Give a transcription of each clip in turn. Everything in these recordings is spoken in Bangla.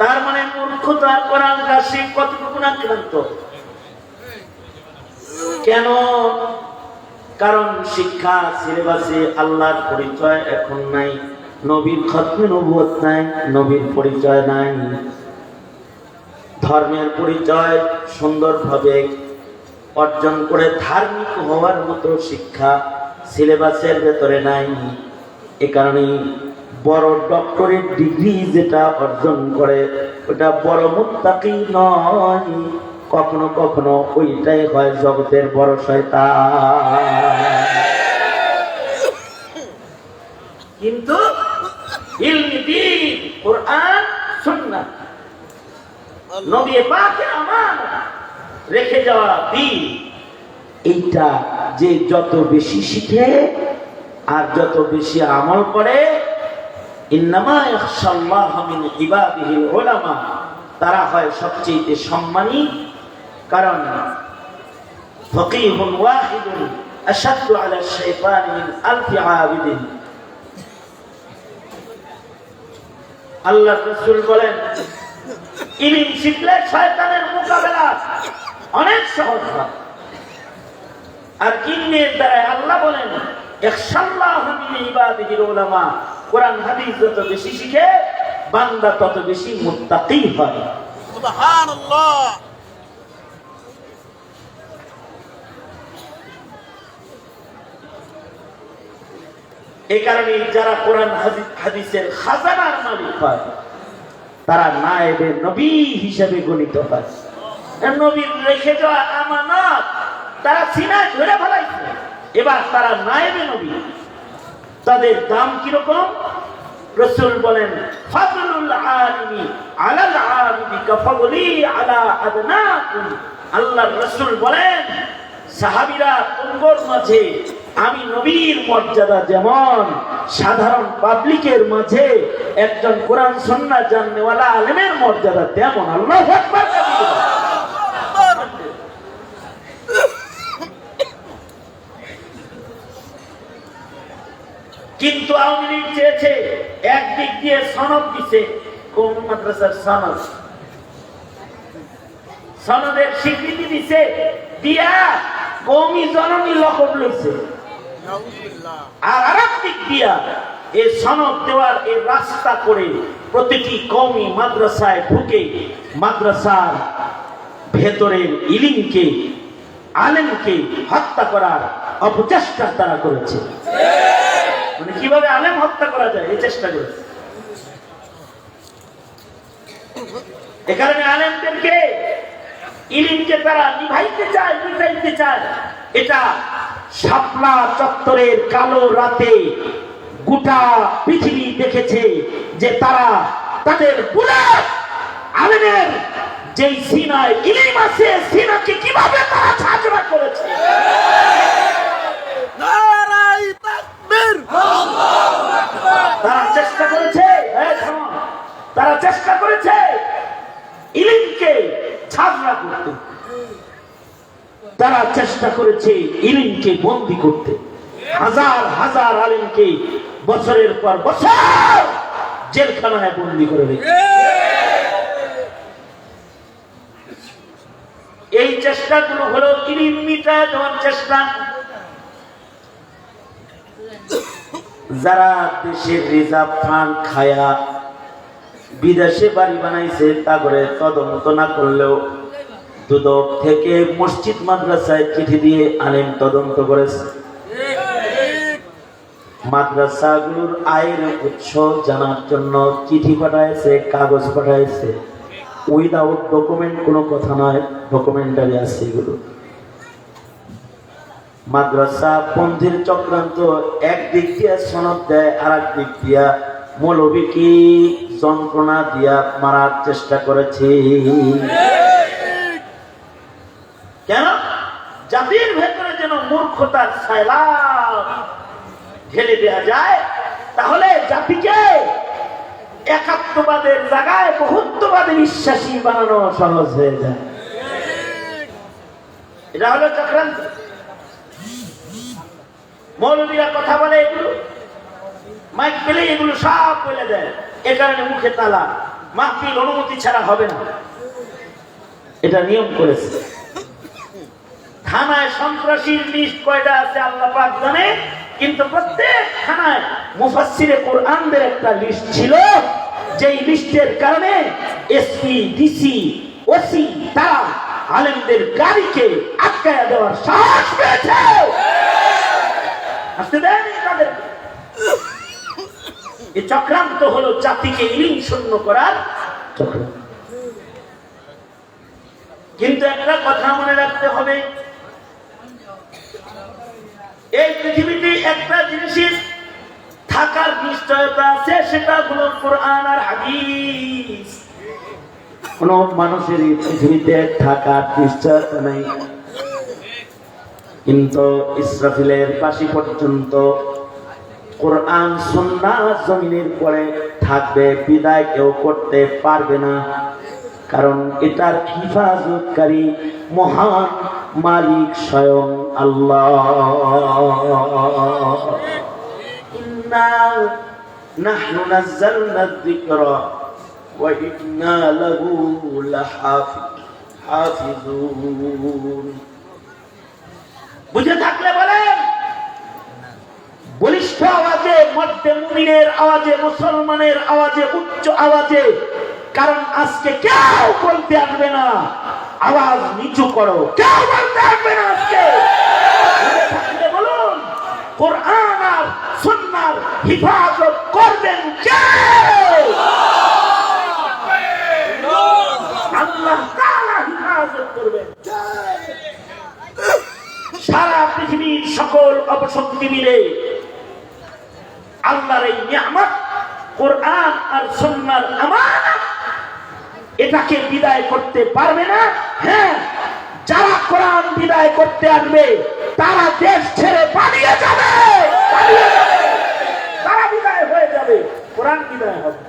তার মানে মূর্খতা কোরআন রাশিক কতটুকু আক্রান্ত কেন? কারণ শিক্ষা, সিলেবাসে আল্লাহর পরিচয় এখন নাই, নবীর খতমে নবুয়ত নাই, নবীর পরিচয় নাই। ধর্মের পরিচয় সুন্দরভাবে অর্জন করে ধার্মিক হওয়ার মতো শিক্ষা সিলেবাসের ভেতরে নাই। এ কারণেই বড় ডক্টরের ডিগ্রি যেটা অর্জন করে, ওটা বড় মুত্তাকি নয়। কখনো কখনো ওইটাই হয় জগতের বড় শয়তান। কিন্তু রেখে যাওয়া দিন। এইটা যে যত বেশি শিখে আর যত বেশি আমল করে তারা হয় সবচেয়ে সম্মানী, কারণ আল্লাহ রাসূল বলেন, ইলিম শিখলে শয়তানের মোকাবেলা অনেক সহজ হয়। আর ইলমের দ্বারা আল্লাহ বলেন ইখশাল্লাহু ইবাদিহিল উলামা। কোরআন হাদিস যত বেশি শিখে বান্দা তত বেশি মুত্তাকি হয়। সুবহানাল্লাহ। এই কারণে যারা কোরআন হাদি- হাদিসের খাজানার মালিক হয় তারা নায়েবে নবী হিসেবে গণিত হয়। নবীর রেখে যাওয়া আমানত তারা সিনায় ধরে ফেলাইছে। এবার তারা নায়েবে নবী। তাদের দাম কীরকম? রসুল বলেন, ফাজলুল আলিমি আলাল আলিমি কাফাগলি আলা আদনাকুম। আল্লাহর রসুল বলেন, সাহাবীরা তোমার মাঝে, আমি নবীর মর্যাদা যেমন, সাধারণ পাবলিকের মাঝে, একজন কোরআন সন্না জাননেওয়ালা আলেমের মর্যাদা তেমন। আল্লাহ আকবার কাবিরা। কিন্তু আওয়ামী লীগ চেয়েছে একদিক দিয়ে সনদ দিছে কোন মাদ্রাসার সনদ। সনদের স্বীকৃতি দিছে দিয়া কৌমি জননী লকব লইছে। আর আরেক দিক দিয়া এই সনদ দেওয়ার এই রাস্তা করে প্রতিটি কৌমি মাদ্রাসায় ঢুকে মাদ্রাসার ভেতরের ইলিমকে, আলেমকে হত্যা করার অপচেষ্টা তারা করেছে। মানে কীভাবে আলেম হত্যা করা যায়, এই চেষ্টা করেছে এ কারণে আলেমদেরকে ইলিমকে তারা নিভাইতে চায় নিভাইতে চায়। এটা শাপলা চত্বরের কালো রাতে গোটা পৃথিবী দেখেছে যে তারা তাদের পুরা আলেমের যেই সিনায় ইলিম আছে, সিনাকে কীভাবে তারা ঝাঁঝরা করেছে? তাকবীর তারা চেষ্টা করেছে তারা চেষ্টা করেছে ইলিমকে ছাড়া করতে। তারা চেষ্টা করেছে ইলিমকে বন্দি করতে। হাজার হাজার আলিমকে বছরের পর বছর জেলখানায় বন্দি করে রেখে এই চেষ্টাগুলো হলো ইলিম মিটা দেওয়ার চেষ্টা। যারা দেশের রিজার্ভ ফান্ড খায়া বিদেশে বাড়ি বানাইছে, তা করে তদন্ত না করলেও দুদক থেকে মসজিদ মাদ্রাসায় চিঠি দিয়ে আলেম তদন্ত করেছে। মাদ্রাসাগুলোর আয়ের উৎস জানার জন্য চিঠি পাঠাইছে, কাগজ পাঠাইছে। উইদাউট ডকুমেন্ট কোনো কথা নয় ডকুমেন্টারি আছে এগুলো। মাদ্রাসা পন্থীর চক্রান্ত এক দিক দিয়ে সনদ দেয় আর এক দিক দিয়া মৌলবীকে যন্ত্রণা দিয়া মারার চেষ্টা করেছে। কেন? জাতির ভেতরে যেন মূর্খতার সাইলাম ঢেলে দেওয়া যায়, তাহলে জাতিকে একাত্মবাদের জায়গায় বহুত্ববাদে বিশ্বাসী বানানো সহজ হয়ে যায়। এটা হলো চক্রান্ত। মৌলবীরা কথা বলে এগুলো। মাইক পেলে এগুলো সব বলে দেয়। এ কারণে মুখে তালা। মাহফিল অনুমতি ছাড়া হবে না। এটা নিয়ম করেছে। থানায় সন্ত্রাসীর লিস্ট কয়টা আছে আল্লাহ পাক জানে, কিন্তু প্রত্যেক থানায় মুফাসসিরে কোরআনদের একটা লিস্ট ছিল, যেই লিস্টের কারণে এসপি ডিসি ওসি তারা আলেমদের গাড়িকে আটকায়া দেওয়ার সাহস পেয়েছে। আসতে দেয়নি তাদের এই চক্রান্ত হলো জাতিকে ইলিম শূন্য করার কিন্তু একটা কথা মনে রাখতে হবে। এই পৃথিবীতে একটা জিনিসের থাকার নিশ্চয়তা আছে, সেটা হলো কোরআন আর হাদিস। কোন মানুষের পৃথিবীতে থাকার নিশ্চয়তা নেই। কিন্তু ইসরাফিলের পাশি পর্যন্ত কোরআন সুন্না জমিনের পরে থাকবে, বিদায় কেউ করতে পারবে না। কারণ এটার হিফাজতকারী মহান মালিক স্বয়ং আল্লাহ। নাযালনা যিকরা ওয়া ইন্না লাহু লাহাফিজুন বুঝে থাকলে বলেন, বলিষ্ঠ আওয়াজে মধ্যে মুমিনের আওয়াজে, মুসলমানের আওয়াজে, উচ্চ আওয়াজে, কারণ আজকে কেউ বলতে আসবে না, আওয়াজ নিচু করো। কেউ বলতে আসবে না আজকে। বলুন, কোরআন আর সুন্নার হিফাজত করবেন আল্লাহ হিফাজত করবেন। সারা পৃথিবীর সকল অপশক্তি মিলে আল্লাহর এই নিয়ামত, কোরআন আর সুন্নার আমানত, এটাকে বিদায় করতে পারবে না। হ্যাঁ যারা কোরআন বিদায় করতে আসবে, তারা দেশ ছেড়ে পালিয়ে যাবে। তারা বিদায় হয়ে যাবে। কোরআন বিদায় হবে।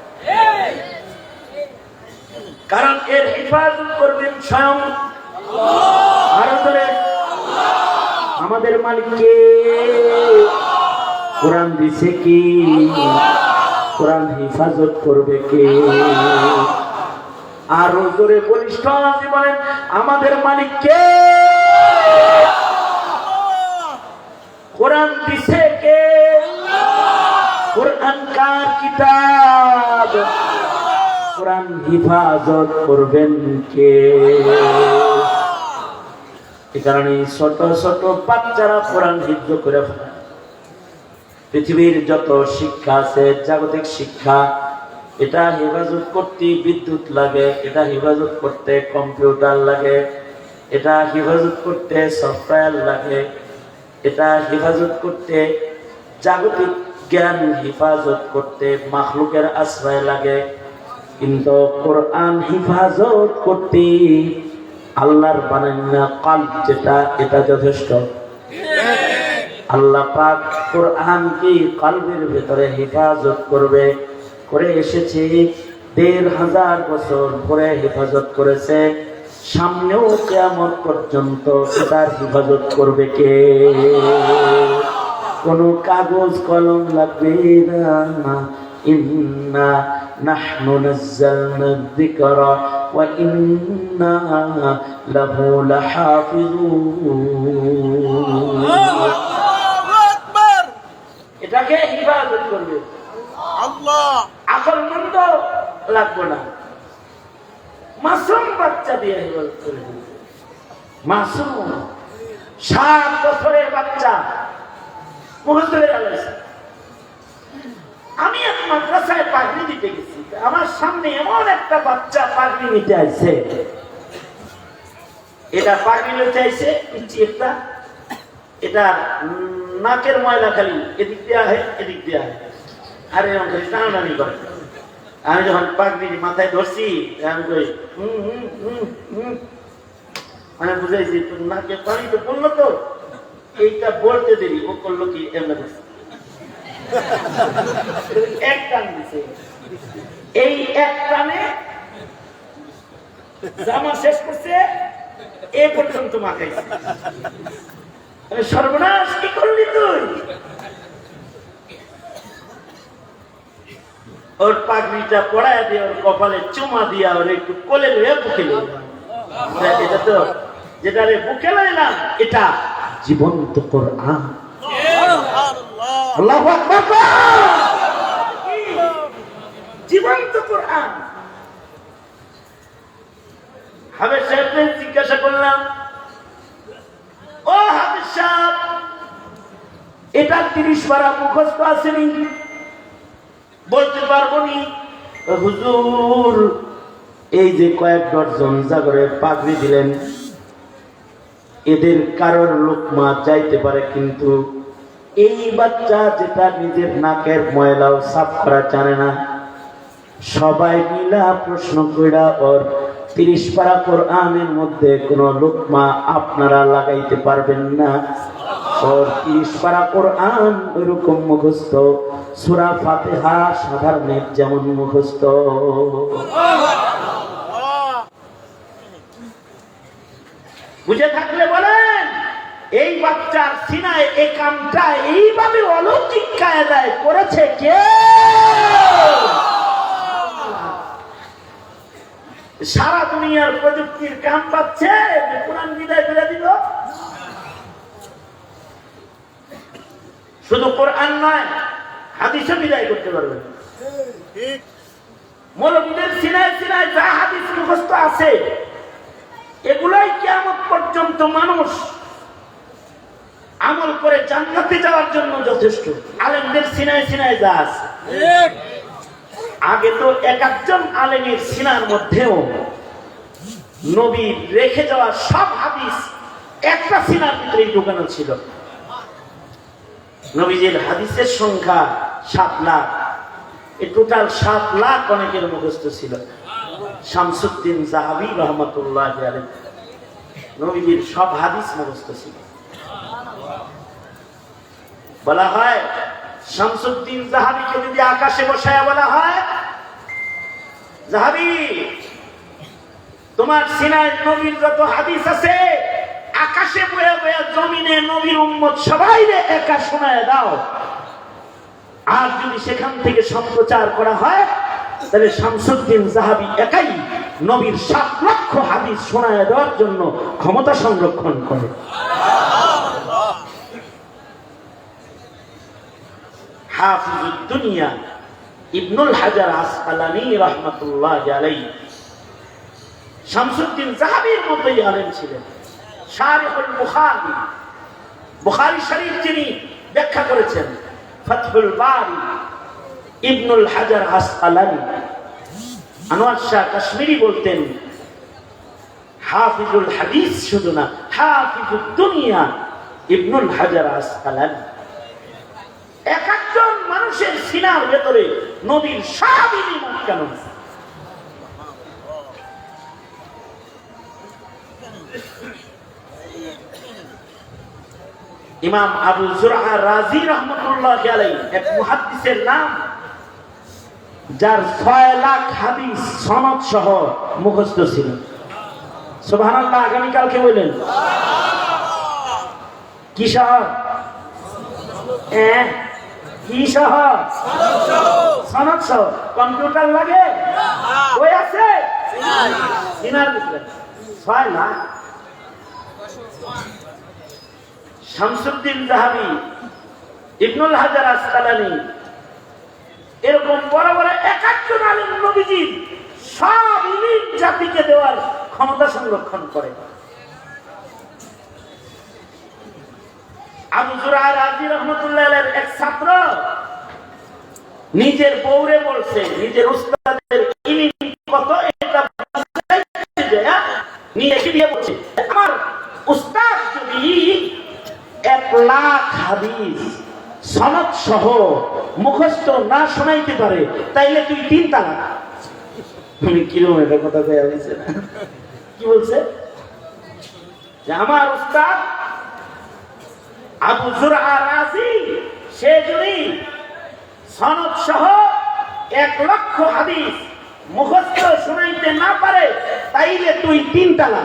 কারণ এর হেফাজত করবেন স্বয়ং ভারতের আমাদের মালিককে। কোরআন দিছে কি? কোরআন হেফাজত করবে কে? আরও জোরে বলিষ্ঠ বলেন আমাদের মালিককে কোরআন দিছে কে? কোরআন কার কিতাব? কোরআন হিফাজত করবেন কে? এ কারণে ছোট ছোট বাচ্চারা কোরআন করে পৃথিবীর যত শিক্ষা আছে, জাগতিক শিক্ষা, এটা হেফাজত করতে বিদ্যুৎ লাগে, এটা হেফাজত করতে কম্পিউটার লাগে, এটা হেফাজত করতে সফটওয়্যার লাগে, এটা হেফাজত করতে জাগতিক জ্ঞান হেফাজত করতে মাখলুকের আশ্রয় লাগে। কিন্তু কোরআন হেফাজত করতে আল্লাহর বানান্না কাল যেটা, এটা যথেষ্ট। আল্লাহ পাক কোরআনকে কলবের ভেতরে হেফাজত করবে? করে এসেছে, দেড় হাজার বছর ধরে হেফাজত করেছে। সামনেও কেমন পর্যন্ত এটার হেফাজত করবে কে? কোন কাগজ কলম লাগবে না। ইন্না নাহনু নাযালনা যিকরা। এটাকে করবে। আল্লাহ। আকল মন্দ লাগবে না। মাসুম বাচ্চা দিয়ে মাসুম সাত বছরের বাচ্চা। মুহূর্তে আমি এক মাদ্রাসায় পাগড়ি দিতে গেছি। আমার সামনে এমন একটা বাচ্চা পাগড়ি নিতে আইছে। এটা পাগড়ি লইতে আইছে পিচ্ছি একটা। এটা নাকের ময়লা খালি, এদিক দিয়ে আহে, এদিক দিয়ে আহে। আর এরকম খালি টানাটানি করে আমি যখন পাগড়ি মাথায় ধরছি, আমি কই, হুম হুম হুম হুম। মানে বুঝাইছি, তোর নাকে পানি তো পড়ল তো। এইটা বলতে দেরি, ও করল কি? এমনি। এক দিছে এই এক টানে জামা শেষ করছে এ পর্যন্ত মাখাইছে সর্বনাশ কি করলি তুই? ওর পাগড়িটা পড়ায় দিয়ে ওর কপালে চুমা দিয়া ওর একটু কোলে লইয়া বুকে এটা তো যেটা রে বুকে লইলাম এটা জীবন্ত কোরআন। আল্লাহ আল্লাহু আকবার। জীবন্ত কোরআন। জিজ্ঞাসা করলাম, ও এটা তিরিশ পারা মুখস্থ আসেনি বলতে পারব নি? হুজুর, এই যে কয়েক ডজন জাগরের পাগড়ি দিলেন, এদের কারোর লোকমা চাইতে পারে, কিন্তু এই বাচ্চা যেটা নিজের নাকের ময়লাও সাফ করা জানে না। সবাই মিলা প্রশ্ন কইরা ওর তিরিশ পারা কোরআনের মধ্যে কোন লোকমা আপনারা লাগাইতে পারবেন না। ওর তিরিশ পারা কোরআন ওইরকম মুখস্থ। সুরা ফাতেহা সাধারণের যেমন মুখস্থ। বুঝে থাকলে বলেন, এই বাচ্চার সিনায়, এই কামটা এইভাবে অলৌকিক কায়দায় করেছে কে? সারা দুনিয়ার প্রযুক্তির কাম পাচ্ছে কোরআন বিদায় ফেলে দিল। শুধু কোরআন নয়, হাদিসও বিদায় করতে পারবেন। মৌলবীদের সিনায় সিনায় যা হাদিস মুখস্থ আছে, এগুলাই কেমন পর্যন্ত মানুষ আমল করে জান্নাতে যাওয়ার জন্য যথেষ্ট। আলেমদের সিনায় সিনায় যা আছে। আগে তো এক একজন আলেমের সিনার মধ্যেও নবী রেখে যাওয়া সব হাদিস একটা সিনার ভিতরেই ঢুকানো ছিল। নবীজির হাদিসের সংখ্যা সাত লাখ। এই টোটাল সাত লাখ অনেকের মুখস্থ ছিল। শামসুদ্দিন জাহাবি রহমতুল্লাহ নবীজির সব হাদিস মুখস্থ ছিল। বলা হয় শামসুদ্দিন জাহাবিকে যদি আকাশে বসায় বলা হয়, জাহাবি, তোমার সিনায় নবীর যত হাদিস আছে, আকাশে বয়ে বয়ে জমিনে নবীর উম্মত সবাই একা শোনায় দাও। আর যদি সেখান থেকে সম্প্রচার করা হয়, তাহলে শামসুদ্দিন জাহাবি একাই নবীর সাত লক্ষ হাদিস শোনায় দেওয়ার জন্য ক্ষমতা সংরক্ষণ করে। হাফিজুদ ইবনুল হাজার আসকালানি রহমতুল্লাহ আলাই শামসুদ্দিন জাহাবির মতোই আলেম ছিলেন। শারিহুল বুখারী। বুখারী শরীফ যিনি ব্যাখ্যা করেছেন, ফতহুল বারি ইবনুল হাজার আসকালানি। আনোয়ার শাহ কাশ্মীরি বলতেন, হাফিজুল হাদিস শুধু না দুনিয়া ইবনুল হাজার আসকালানি। এক একজন মানুষের সিনার ভেতরে নবীর সব ইলিম কেন ইমাম আবু জুরআ রাজি রহমতুল্লাহ আলাই এক মুহাদ্দিসের নাম যার ছয় লাখ হাদিস সনদ সহ মুখস্থ ছিল। সুবহানাল্লাহ আগামীকালকে বললেন। কি সহ এ, কি সহ? কম্পিউটার লাগে? শামসুদ্দিন জাহাবি, ইবনুল হাজার আসকালানি, এরকম বড় বড় একাত্তর আলিম নবীজির সব ইলিম জাতিকে দেওয়ার ক্ষমতা সংরক্ষণ করে। নিজের বলছে নিজের উস্তাদের কত যায়, হ্যাঁ? বলছে আমার উস্তাদ যদি এক লাখ হাদিস সনদ সহ মুখস্থ না শোনাইতে পারে তাইলে তুই তিন তালাক। আমি কীরকম এটা কথা বলছে? কি বলছে? যে আমার উস্তাদ আবু রাজি, সে যদি সনদ সহ এক লক্ষ হাদিস মুখস্থ শুনাইতে না পারে, তাইলে তুই তিন তালা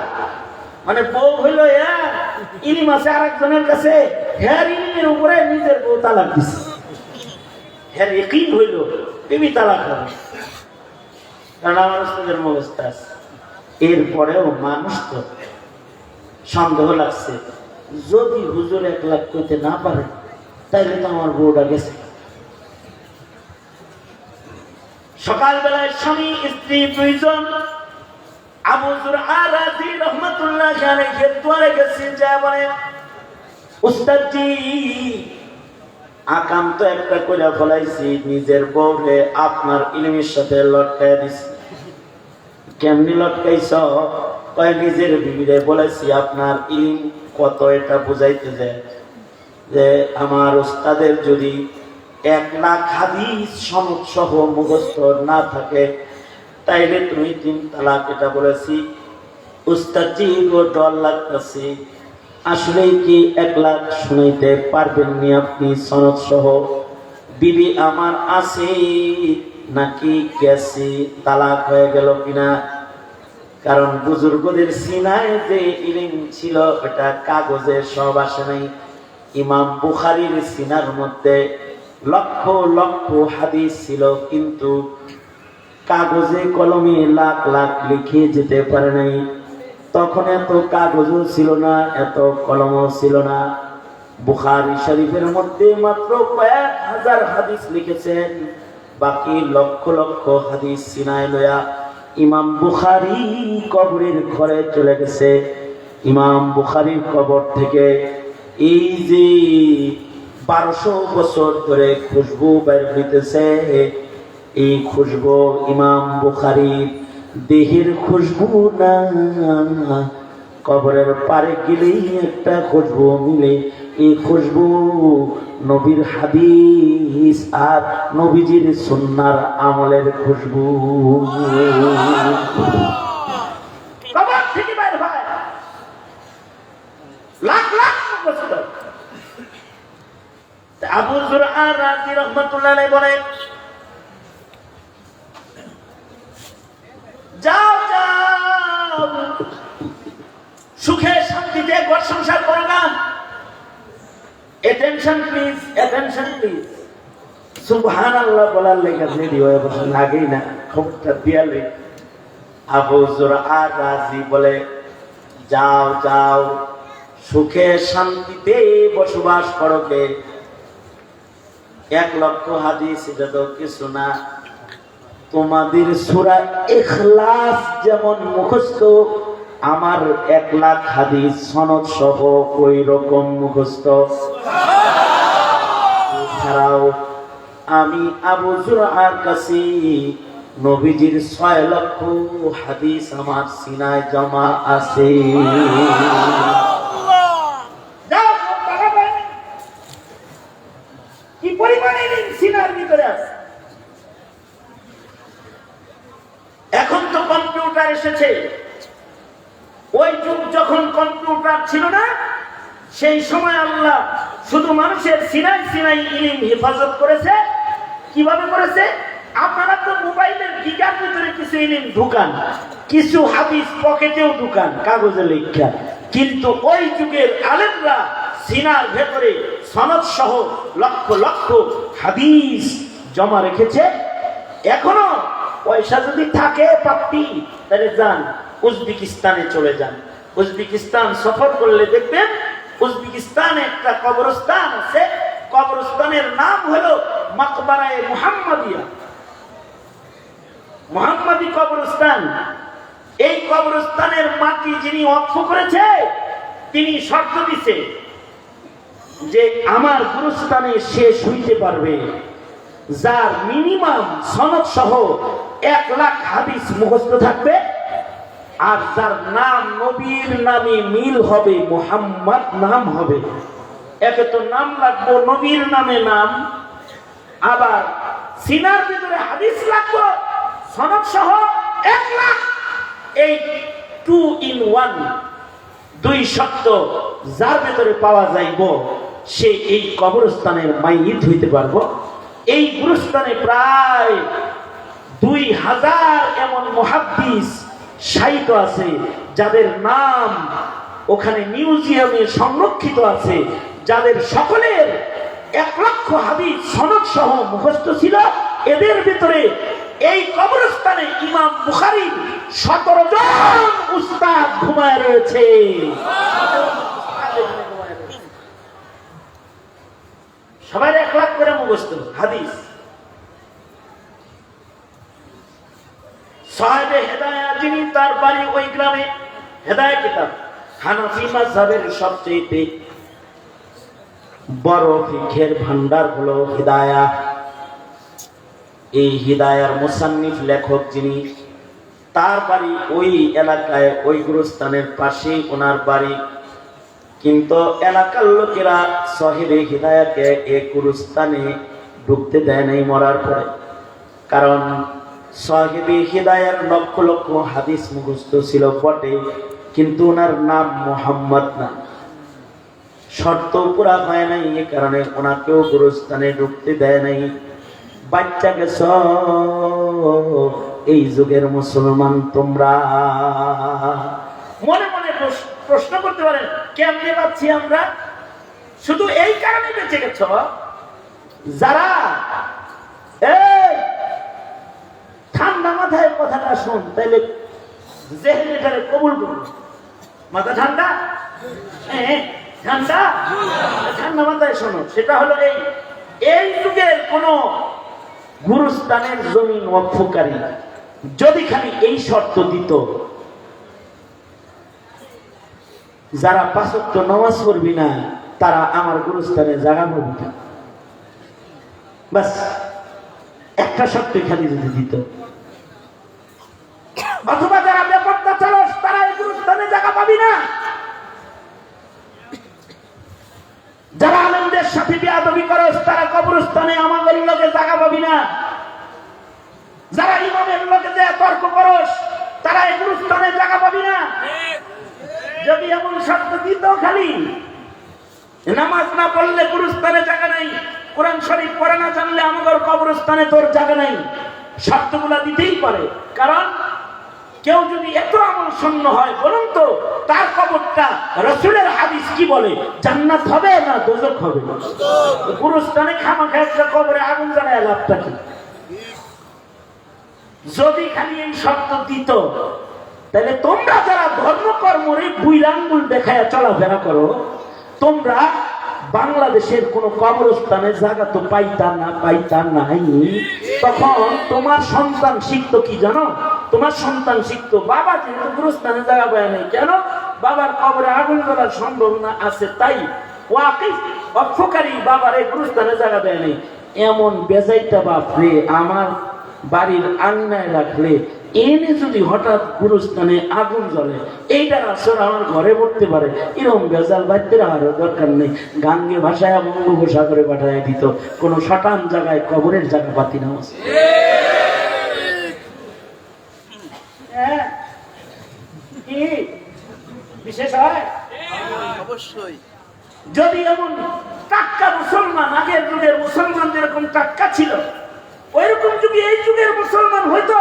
মানে বউ হইল ইলিম আছে আর একজনের কাছে হ্যাঁ ইলিমের উপরে নিজের বউ তালাক দিছে। হ্যাঁ একই হইল, বিবি তালাক হবে। কারণ আমার ওস্তাদের অবস্থা আছে। এরপরেও মানুষ তো সন্দেহ লাগছে। যদি হুজুর এক লাখ করতে না পারে, তাইলে তো আমার বউটা গেছে। সকালবেলায় স্বামী, স্ত্রী দুইজন আবু জুরআরাজি রহমাতুল্লাহ আলাইহি দুয়ারে গেছে যা বলে, উস্তাদজি, আকাম তো একটা করে ফলাইছি, নিজের বউরে আপনার ইলমের সাথে লটকায় দিছি। কেমনি লটকাইছ? কয়, নিজের বিবিরে বলেছি, আপনার ইলম কত এটা বুঝাইতে যায় যে আমার ওস্তাদের যদি এক লাখ হাদিস সনদ সহ মুখস্থ না থাকে, তাইলে তুমি তিন তালাক এটা বলেছি। উস্তাদজি গো, ডর লাগতেছে। আসলেই কি এক লাখ শুনাইতে পারবেন নি আপনি সনদ সহ বিবি, আমার আছে, নাকি গেছি, তালাক হয়ে গেল কিনা? কারণ বুজুর্গদের সিনায় যে ইলিম ছিল এটা কাগজে সব আসে নাই। ইমাম বুখারির সিনার মধ্যে লক্ষ লক্ষ হাদিস ছিল, কিন্তু কাগজে কলমে লাখ লাখ লিখে যেতে পারে নাই। তখন এত কাগজও ছিল না, এত কলমও ছিল না। বুখারি শরীফের মধ্যে মাত্র কয়েক হাজার হাদিস লিখেছেন, বাকি লক্ষ লক্ষ হাদিস সিনায় লয়া ইমাম বুখারি কবরের ঘরে চলে গেছে। ইমাম বুখারির কবর থেকে এই যে বারোশো বছর ধরে খুশবু বের হইতেছে, এই খুশবু ইমাম বুখারির দেহের খুশবু না, কবরের পারে গেলেই একটা খুশবু মিলে এই খুশবু নবীর হাদিস আর নবীজির সুন্নার আমলের খুশবু। সুখে শান্তিতে ঘর সংসার করো না। অ্যাটেনশন প্লিজ অ্যাটেনশন প্লিজ সুবহান আল্লাহ বলার লেগে রেডি হয়ে বসে লাগেই না খবরটা দিয়ালে আবু জুরআর রাজি বলে, যাও যাও, সুখে শান্তিতে বসবাস করোকে এক লক্ষ হাদিস এটা তো কিছু না, তোমাদের সুরা ইখলাস যেমন মুখস্থ, আমার এক লাখ হাদিস সনদ সহ ওই রকম মুখস্থ। এছাড়াও আমি আবু জুরআর কাছে নবীজির ছয় লক্ষ হাদিস আমার সিনায় জমা আছে। আছে? এখন তো কম্পিউটার এসেছে। ওই যুগ যখন কম্পিউটার ছিল না, সেই সময় আল্লাহ শুধু মানুষের সিনাই সিনাই ইলিম হেফাজত করেছে। কীভাবে করেছে? আপনারা তো মোবাইলের গিগার ভিতরে কিছু ইলিম ঢুকান, কিছু হাদিস পকেটেও ঢুকান, কাগজে লেখা কিন্তু ওই যুগের আলেমরা সিনার ভেতরে সনদ সহ লক্ষ লক্ষ হাদিস জমা রেখেছে। এখনও পয়সা যদি থাকে পাপ্পি, তাহলে যান, উজবেকিস্তানে চলে যান। উজবেকিস্তান সফর করলে দেখবেন উজবেকিস্তানে একটা কবরস্থান আছে। কবরস্থানের নাম হলো মকবরায়ে মুহাম্মাদিয়া। মোহাম্মদী কবরস্থান। এই কবরস্থানের মাটি যিনি অক্ষ করেছে, তিনি শর্ত দিছে যে আমার গুরুস্থানে শেষ হইতে পারবে। যার মিনিমাম সনদ সহ এক লাখ হাদিস মুখস্থ থাকবে। আর যার নাম নবীর নামে মিল হবে, মোহাম্মদ নাম হবে। একে তো নাম লাগবো, নবীর নামে নাম। আবার সিনার ভিতরে হাদিস লাগবো, সনদ সহ এক লাখ। এই টু ইন ওয়ান, দুই শব্দ যার ভেতরে পাওয়া যাইব, সে এই কবরস্থানের মাইত হইতে পারব। এই গুরুস্থানে প্রায় দুই হাজার এমন মহাদ্দিস সাহিত্য আছে, যাদের নাম ওখানে মিউজিয়ামে সংরক্ষিত আছে, যাদের সকলের এক লক্ষ হাদিস সনদ সহ মুখস্থ ছিল, এদের ভিতরে এই কবরস্থানে ইমাম বুখারি সতেরো জন উস্তাদ ঘুমায় রয়েছে। সবাই এক লাখ করে মুখস্থ, হাদিস। সাহেবে হেদায়া যিনি তার বাড়ি ওই গ্রামে, হেদায়া কিতাব হানাফি মাযহাবের সবচেয়ে বড় ফিখের ভান্ডার হলো হিদায়া। এই হিদায়ার মুসান্নিফ লেখক যিনি, তার বাড়ি ওই এলাকায়, ওই গুরুস্থানের পাশে ওনার বাড়ি। কিন্তু এলাকার লোকেরা শহীদে হিদায়াকে এ গুরুস্থানে ঢুকতে দেয় নাই মরার পরে। কারণ লক্ষ লক্ষ হাদিস মুখস্থ ছিল, বটে, কিন্তু ওনার নাম মোহাম্মদ না। শর্ত পুরা হয় নাই, এ কারণে ওনাকেও গুরুস্থানে ঢুকতে দেয় নাই। এই যুগের মুসলমান তোমরা। মনে মনে প্রশ- প্রশ্ন করতে পারেন, কেমনে পাচ্ছি আমরা? শুধু এই কারণে বেঁচে গেছ? যারা, এই ঠান্ডা মাথায় কথাটা শোন তাইলে জেহেনটারে কবুল করুন মাথা ঠান্ডা? হ্যাঁ, ঠান্ডা? ঠান্ডা মাথায় শোনো সেটা হলো এই এই যুগের কোন গুরুস্থানের জমিন অক্ষকারী যদি খালি এই শর্ত দিত যারা পাঁচত্ব নামাজ পড়বি না তারা আমার গুরুস্থানে জায়গা পাবি না। বাস। একটা শর্ত খালি যদি দিত। অথবা যারা ব্যাপারটা চালস তারা এই গুরুস্থানে জায়গা পাবি না। যারা আনন্দের সাথে বিয়াদবি করস তারা কবরস্থানে আমাদের লোকে জায়গা পাবি না। যারা ইমামের লোকে যে তর্ক করস তারা এই গুরুস্থানে জায়গা পাবি না। যদি এমন শর্ত দিত খালি, নামাজ না পড়লে গুরুস্থানে জায়গা নাই। কোরআন শরীফ পড়ে না জানলে আমাদের কবরস্থানে তোর জায়গা নাই। শর্তগুলা দিতেই পারে। কারণ কেউ যদি এত আমল শূন্য হয়, বলুন তো, তার কবরটা রসুলের হাদিস কি বলে? জান্নাত হবে না দোজক হবে? গুরুস্থানে খামাখা একটা কবরে আগুন জ্বালায় লাভটা কি? যদি খালি এই শর্ত দিত, তাহলে তোমরা যারা ধর্মকর্মরে বুইরাঙ্গুল দেখায় চলাফেরা করো, তোমরা বাংলাদেশের কোন কবরস্থানে জায়গা তো পাইতা না পাইতা নাই। তখন তোমার সন্তান শিখতো কি জানো? তোমার সন্তান শিখতো, বাবা, যেহেতু গুরুস্থানে জায়গা পায় নাই, কেন? বাবার কবরে আগুন জ্বলার সম্ভাবনা আছে, তাই অক্ষকারী বাবার এই গুরুস্থানে জায়গা দেয় নাই। এমন বেজাইটা বাপরে আমার বাড়ির আঙ্গনায় রাখলে এনে যদি হঠাৎ গুরুস্থানে আগুন জ্বলে এইটার আসর আমার ঘরে পড়তে পারে। এরকম বেজাল বাড়তে আরও দরকার নেই। গাঙ্গে ভাষায় বঙ্গোপসাগরে পাঠায় দিত। কোনো শটান জায়গায় কবরের জায়গা পাতি না আছে। বিশেষ হয়? অবশ্যই। যদি এমন টাক্কা মুসলমান আগের যুগের মুসলমান যেরকম টাক্কা ছিল ওইরকম যুগে এই যুগের মুসলমান হইতো?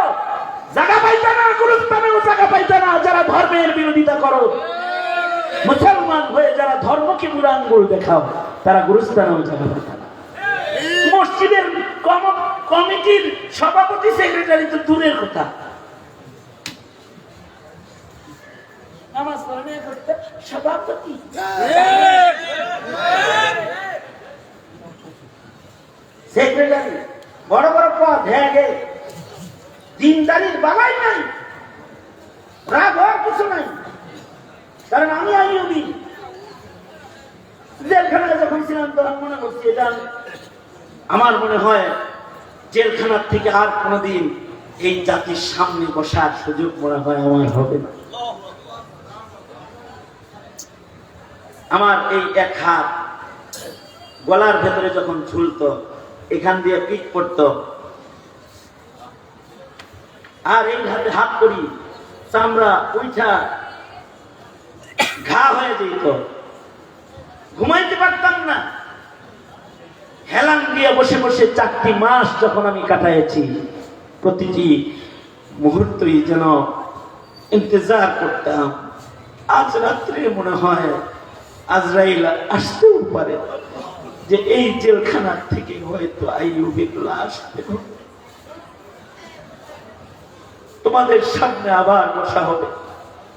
জায়গা পাইতো না গুরুস্থানেও জায়গা পাইতো না, যারা ধর্মের বিরোধিতা করো। মুসলমান হয়ে যারা ধর্মকে বুড়াঙ্গুল দেখাও, তারা গুরুস্থানেও জায়গা পাইতো না। মসজিদের কম- কমিটির সভাপতি, সেক্রেটারি তো দূরের কথা। সভাপতি। সেক্রেটারি, বড় বড় পদ হ্যাঁ দিনদারির বাবাই নাই। রাগ হওয়ার কিছু নাই। কারণ আমি আইয়ুবি জেলখানায় যখন ছিলাম, তখন মনে করছি, এটা আমার মনে হয় জেলখানার থেকে আর কোনোদিন এই জাতির সামনে বসার সুযোগ মনে হয় আমার হবে না। আমার এই এক হাত গলার ভেতরে যখন ঝুলতো, এখান দিয়ে পিট পড়তো আর এই হাতে হাত করি, চামড়া উইঠা ঘা হয়ে যেত। ঘুমাইতে পারতাম না। হেলান দিয়ে বসে বসে চারটি মাস যখন আমি কাটাইছি, প্রতিটি মুহূর্তই যেন ইন্তজার করতাম। আজ রাত্রে মনে হয় আজরাইল আসতেও পারে। যে এই জেলখানার থেকে হয়তো আইয়ুবের লাশ হবে। তোমাদের সামনে আবার বসা হবে,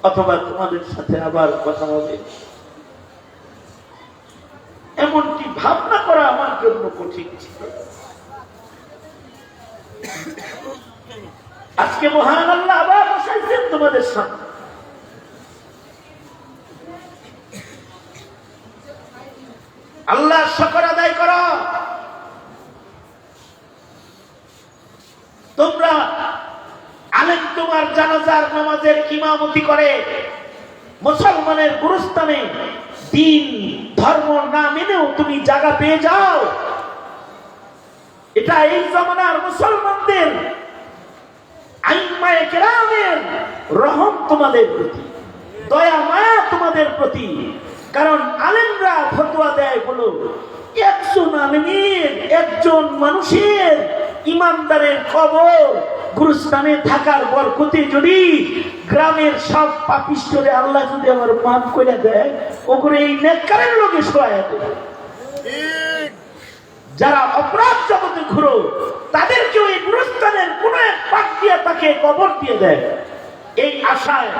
অথবা তোমাদের সাথে আবার কথা হবে। এমনকি ভাবনা করা আমার জন্য কঠিন ছিল। আজকে মহান আল্লাহ আবার বসাইছেন তোমাদের সামনে। আল্লাহ শকর আদায় করো। তোমরা আলেম তোমার জানাজার নামাজের ইমামতি করে মুসলমানের গুরুস্থানে দিন, ধর্ম না মেনেও তুমি জায়গা পেয়ে যাও। এটা এই জমানার মুসলমানদের রহম তোমাদের প্রতি, দয়া মায়া তোমাদের প্রতি, কারণ আলেমরা দেয় বলো, একজন একজন মানুষের ইমানদারের খবর। গুরুস্থানে থাকার বরকতে যদি গ্রামের সব পাপিষ্টরে আল্লাহ যদি আমার মাফ করে দেয়, ওগুলো এই নেককারের লোকে সহায় দেয় যারা অপরাধ জগতে ঘুরো তাদেরকে ওই গুরুস্থানের কোন এক পাক দিয়ে তাকে কবর দিয়ে দেয়। এই আশায়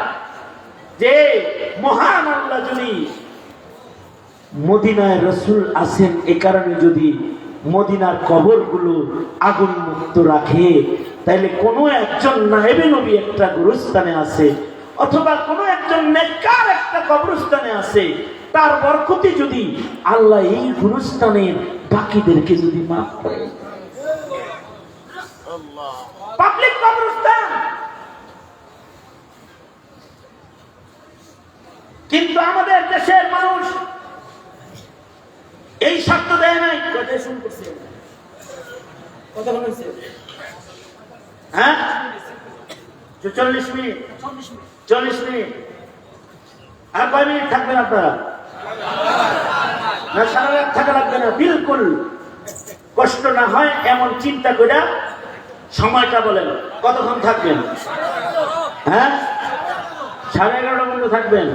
যে মহান আল্লাহ যদি মদিনায় রসুল আসেন এ কারণে যদি মদিনার কবরগুলো আগুন মুক্ত রাখে তাইলে কোনো একজন নায়েবে নবী একটা গুরুস্থানে আছে, অথবা কোনো একজন নেককার একটা কবরস্থানে আছে, তার বরকতে যদি আল্লাহ এই গুরুস্থানের বাকিদেরকে যদি মাফ করে। পাবলিক কবরস্থান। কিন্তু আমাদের দেশের মানুষ এই শর্ত দেয় নাই। শুরু করছে? কতক্ষণ হয়েছে? হ্যাঁ? চল্লিশ মিনিট। চল্লিশ মিনিট। আর কয় মিনিট থাকবেন আপনারা? না সারা রাত থাকা লাগবে না বিলকুল। কষ্ট না হয় এমন চিন্তা করে সময়টা বলেন। কতক্ষণ থাকবেন? হ্যাঁ? সাড়ে এগারোটা পর্যন্ত থাকবেন?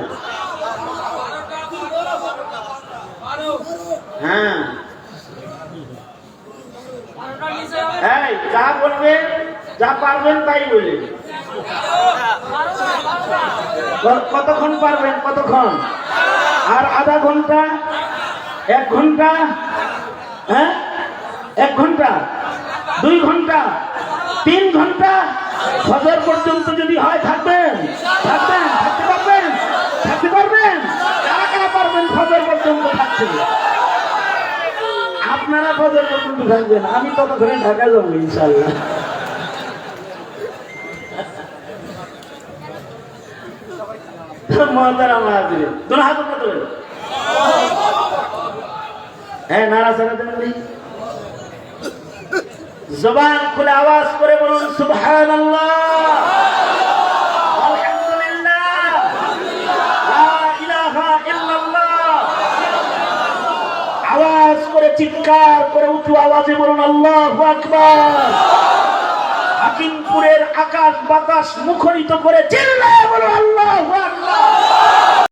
হ্যাঁ। যা বলবেন যা পারবেন তাই ক- কতক্ষণ পারবেন? কতক্ষণ? আর আধা ঘণ্টা? এক ঘণ্টা? হ্যাঁ? এক ঘণ্টা? দুই ঘণ্টা? তিন ঘণ্টা? ফজর পর্যন্ত যদি হয়, থাকবেন? থাকবেন? থাকতে পারবেন? থাকতে পারবেন? কারা কারা পারবেন ফজর পর্যন্ত থাকতে? আপনারা ফজর পর্যন্ত থাকবেন, আমি ততক্ষণে ঢাকা যাব ইনশাল্লাহ জবান খুলে আওয়াজ করে বলুন সুবহান আওয়াজ করে, চিৎকার করে, উঁচু আওয়াজে বলুন, আল্লাহ আকবার। হাকিমপুরের আকাশ বাতাস মুখরিত করে চিল্লায় বলো আল্লাহ আকবার!